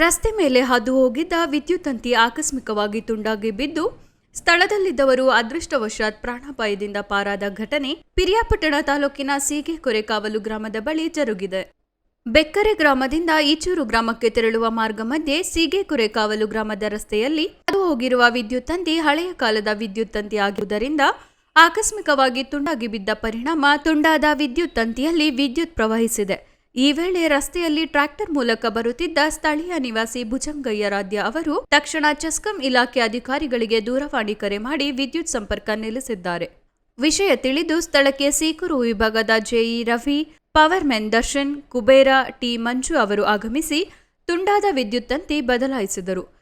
ರಸ್ತೆ ಮೇಲೆ ಹಾದು ಹೋಗಿದ್ದ ವಿದ್ಯುತ್ ತಂತಿ ಆಕಸ್ಮಿಕವಾಗಿ ತುಂಡಾಗಿ ಬಿದ್ದು ಸ್ಥಳದಲ್ಲಿದ್ದವರು ಅದೃಷ್ಟವಶಾತ್ ಪ್ರಾಣಾಪಾಯದಿಂದ ಪಾರಾದ ಘಟನೆ ಪಿರಿಯಾಪಟ್ಟಣ ತಾಲೂಕಿನ ಸೀಗೆ ಕಾವಲು ಗ್ರಾಮದ ಬಳಿ ಜರುಗಿದೆ. ಬೆಕ್ಕರೆ ಗ್ರಾಮದಿಂದ ಈಚೂರು ಗ್ರಾಮಕ್ಕೆ ತೆರಳುವ ಮಾರ್ಗ ಮಧ್ಯೆ ಸೀಗೆಕೊರೆ ಕಾವಲು ಗ್ರಾಮದ ರಸ್ತೆಯಲ್ಲಿ ಹಾದು ಹೋಗಿರುವ ವಿದ್ಯುತ್ ತಂತಿ ಹಳೆಯ ಕಾಲದ ವಿದ್ಯುತ್ ತಂತಿ ಆಗಿರುವುದರಿಂದ ಆಕಸ್ಮಿಕವಾಗಿ ತುಂಡಾಗಿ ಬಿದ್ದ ಪರಿಣಾಮ ತುಂಡಾದ ವಿದ್ಯುತ್ ತಂತಿಯಲ್ಲಿ ವಿದ್ಯುತ್ ಪ್ರವಹಿಸಿದೆ. ಈ ವೇಳೆ ರಸ್ತೆಯಲ್ಲಿ ಟ್ರ್ಯಾಕ್ಟರ್ ಮೂಲಕ ಬರುತ್ತಿದ್ದ ಸ್ಥಳೀಯ ನಿವಾಸಿ ಭುಜಂಗಯ್ಯರಾಧ್ಯ ಅವರು ತಕ್ಷಣ ಚೆಸ್ಕಂ ಇಲಾಖೆ ಅಧಿಕಾರಿಗಳಿಗೆ ದೂರವಾಣಿ ಕರೆ ಮಾಡಿ ವಿದ್ಯುತ್ ಸಂಪರ್ಕ ನಿಲ್ಲಿಸಿದ್ದಾರೆ. ವಿಷಯ ತಿಳಿದು ಸ್ಥಳಕ್ಕೆ ಸೀಕೂರು ವಿಭಾಗದ JE Ravi powermen Darshan, Kubera T Manju ಅವರು ಆಗಮಿಸಿ, ತುಂಡಾದ ವಿದ್ಯುತ್ ತಂತಿ ಬದಲಾಯಿಸಿದರು.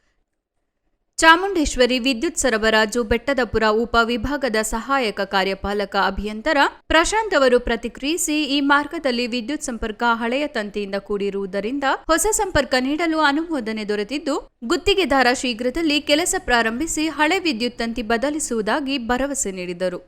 ಚಾಮುಂಡೇಶ್ವರಿ ವಿದ್ಯುತ್ ಸರಬರಾಜು ಬೆಟ್ಟದಪುರ ಉಪವಿಭಾಗದ ಸಹಾಯಕ ಕಾರ್ಯಪಾಲಕ ಅಭಿಯಂತರ ಪ್ರಶಾಂತ್ ಅವರು ಪ್ರತಿಕ್ರಿಯಿಸಿ ಈ ಮಾರ್ಗದಲ್ಲಿ ವಿದ್ಯುತ್ ಸಂಪರ್ಕ ಹಳೆಯ ತಂತಿಯಿಂದ ಕೂಡಿರುವುದರಿಂದ ಹೊಸ ಸಂಪರ್ಕ ನೀಡಲು ಅನುಮೋದನೆ ದೊರೆತಿದ್ದು ಗುತ್ತಿಗೆದಾರ ಶೀಘ್ರದಲ್ಲಿ ಕೆಲಸ ಪ್ರಾರಂಭಿಸಿ ಹಳೆ ವಿದ್ಯುತ್ ತಂತಿ ಬದಲಿಸುವುದಾಗಿ ಭರವಸೆ ನೀಡಿದರು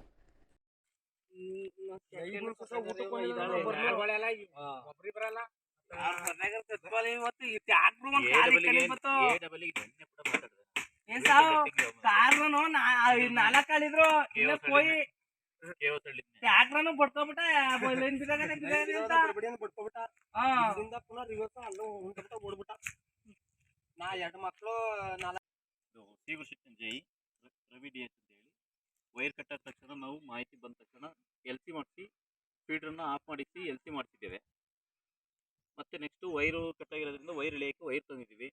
ಕಾರ್ನು ನಾಲ್ಕು ಕಾಲಿದ್ರು ಇಲ್ಲ ಹೋಗಿ ಟ್ಯಾಕ್ರನು ಬಡ್ಕೊಬಿಟ್ಟ. ಲೈನ್ ಪುನಃ ರಿವರ್ಸ್ ಅಲ್ಲೂ ಹೊಂದ್ಬಿಟ್ಟ ಓಡ್ಬಿಟ್ಟ. ನಾ ಎರಡು ಮಕ್ಕಳು ನಾಲ್ಕು ಸಿಗುರು ಜೈ ರವಿ ಡಿ ಅಂತ ಹೇಳಿ. ವೈರ್ ಕಟ್ಟಾದ ತಕ್ಷಣ ನಾವು ಮಾಹಿತಿ ಬಂದ ತಕ್ಷಣ ಎಲ್ ಸಿ ಮಾಡಿಸಿ ಫೀಡ್ರನ್ನು ಆಫ್ ಮಾಡಿಸಿ ಎಲ್ ಸಿ ಮಾಡ್ತಿದ್ದೇವೆ. ಮತ್ತೆ ನೆಕ್ಸ್ಟ್ ವೈರು ಕಟ್ಟಾಗಿರೋದ್ರಿಂದ ವೈರ್ ಇಳಿಯೋಕ್ಕೆ ವೈರ್ ತಂದಿದ್ದೀವಿ.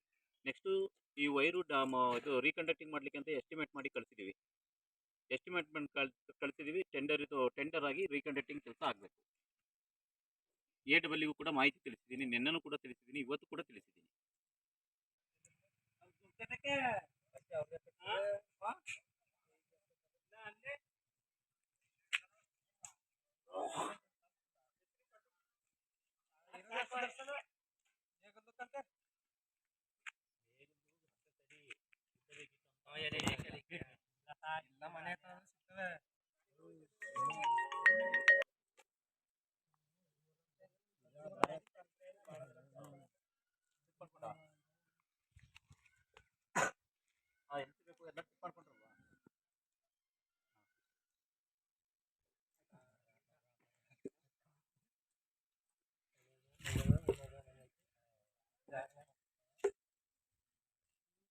ನೆಕ್ಸ್ಟು ಈ ವೈರು ಡಾಮ್ ಇದು ರೀಕಂಡಕ್ಟಿಂಗ್ ಮಾಡಲಿಕ್ಕೆ ಅಂತ ಎಸ್ಟಿಮೇಟ್ ಮಾಡಿ ಕಳಿಸಿದ್ದೀವಿ ಎಸ್ಟಿಮೇಟ್ ಮಾಡಿ ಕಳ್ ಕಳಿಸಿದ್ದೀವಿ ಟೆಂಡರ್ ಇದು ಟೆಂಡರ್ ಆಗಿ ರೀಕಂಡಕ್ಟಿಂಗ್ ಕೆಲಸ ಆಗಬೇಕು. ಎ ಡಬ್ಲ್ಯೂ ಕೂಡ ಮಾಹಿತಿ ತಿಳಿಸಿದ್ದೀನಿ ನಿನ್ನೂ ಕೂಡ ತಿಳಿಸಿದ್ದೀನಿ ಇವತ್ತು ಕೂಡ ತಿಳಿಸಿದ್ದೀನಿ